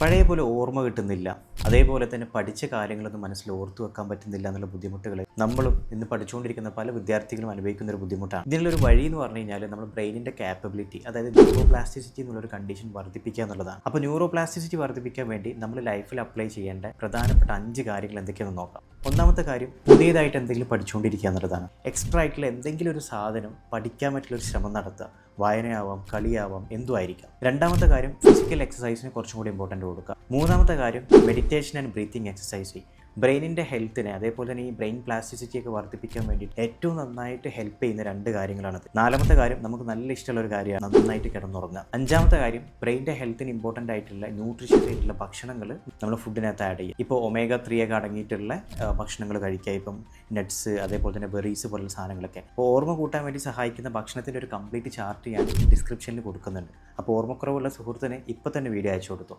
പഴയ പോലെ ഓർമ്മ കിട്ടുന്നില്ല. അതേപോലെ തന്നെ പഠിച്ച കാര്യങ്ങളൊന്നും മനസ്സിൽ ഓർത്തു വെക്കാൻ പറ്റുന്നില്ല എന്നുള്ള ബുദ്ധിമുട്ടുകൾ നമ്മളും ഇന്ന് പഠിച്ചുകൊണ്ടിരിക്കുന്ന പല വിദ്യാർത്ഥികളും അനുഭവിക്കുന്ന ഒരു ബുദ്ധിമുട്ടാണ്. ഇതിനുള്ളൊരു വഴി എന്ന് പറഞ്ഞു കഴിഞ്ഞാൽ നമ്മുടെ ബ്രെയിനിന്റെ കാപ്പബിലിറ്റി അതായത് ന്യൂറോപ്ലാസ്റ്റിസിറ്റി എന്നുള്ളൊരു കണ്ടീഷൻ വർദ്ധിപ്പിക്കുക എന്നുള്ളതാണ്. അപ്പോൾ ന്യൂറോപ്ലാസ്റ്റിസിറ്റി വർദ്ധിപ്പിക്കാൻ വേണ്ടി നമ്മൾ ലൈഫിൽ അപ്ലൈ ചെയ്യേണ്ട പ്രധാനപ്പെട്ട അഞ്ച് കാര്യങ്ങൾ എന്തൊക്കെയാണെന്ന് നോക്കാം. ഒന്നാമത്തെ കാര്യം പുതിയതായിട്ട് എന്തെങ്കിലും പഠിച്ചുകൊണ്ടിരിക്കുക എന്നുള്ളതാണ്. എക്സ്ട്രാ ആയിട്ടുള്ള എന്തെങ്കിലും ഒരു സാധനം പഠിക്കാൻ പറ്റുള്ള ഒരു ശ്രമം നടത്തുക. വായനയാവാം കളിയാവാം എന്തും ആയിരിക്കാം. രണ്ടാമത്തെ കാര്യം ഫിസിക്കൽ എക്സസൈസിന് കുറച്ചും കൂടി ഇമ്പോർട്ടന്റ് കൊടുക്കുക. മൂന്നാമത്തെ കാര്യം മെഡിറ്റേഷൻ ആൻഡ് ബ്രീത്തിങ് എക്സസൈസ് ബ്രെയിനിന്റെ ഹെൽത്തിനെ അതേപോലെ തന്നെ ഈ ബ്രെയിൻ പ്ലാസ്റ്റിസിറ്റി ഒക്കെ വർദ്ധിപ്പിക്കാൻ വേണ്ടി ഏറ്റവും നന്നായിട്ട് ഹെൽപ്പ് ചെയ്യുന്ന രണ്ട് കാര്യങ്ങളാണ് നാലാമത്തെ കാര്യം നമുക്ക് നല്ല ഇഷ്ടമുള്ള ഒരു കാര്യമാണ് നന്നായിട്ട് കിടന്നുറങ്ങുക. അഞ്ചാമത്തെ കാര്യം ബ്രെയിന്റെ ഹെൽത്തിന് ഇമ്പോർട്ടന്റ് ആയിട്ടുള്ള ന്യൂട്രീഷ്യസ് ആയിട്ടുള്ള ഭക്ഷണങ്ങൾ നമ്മൾ ഫുഡിനകത്ത് ആഡ് ചെയ്യും ഇപ്പോൾ ഒമേഗ ത്രീ ഒക്കെ അടങ്ങിയിട്ടുള്ള ഭക്ഷണങ്ങൾ കഴിക്കുക. ഇപ്പം നട്ട്സ് അതേപോലെ തന്നെ ബെറീസ് പോലുള്ള സാധനങ്ങളൊക്കെ. അപ്പോൾ ഓർമ്മ കൂട്ടാൻ വേണ്ടി സഹായിക്കുന്ന ഭക്ഷണത്തിന്റെ ഒരു കംപ്ലീറ്റ് ചാർട്ട് ഞാൻ ഡിസ്ക്രിപ്ഷനിൽ കൊടുക്കുന്നുണ്ട്. അപ്പോൾ ഓർമ്മക്കുറവുള്ള സുഹൃത്തിനെ ഇപ്പോൾ തന്നെ വീഡിയോ അയച്ചു കൊടുത്തു.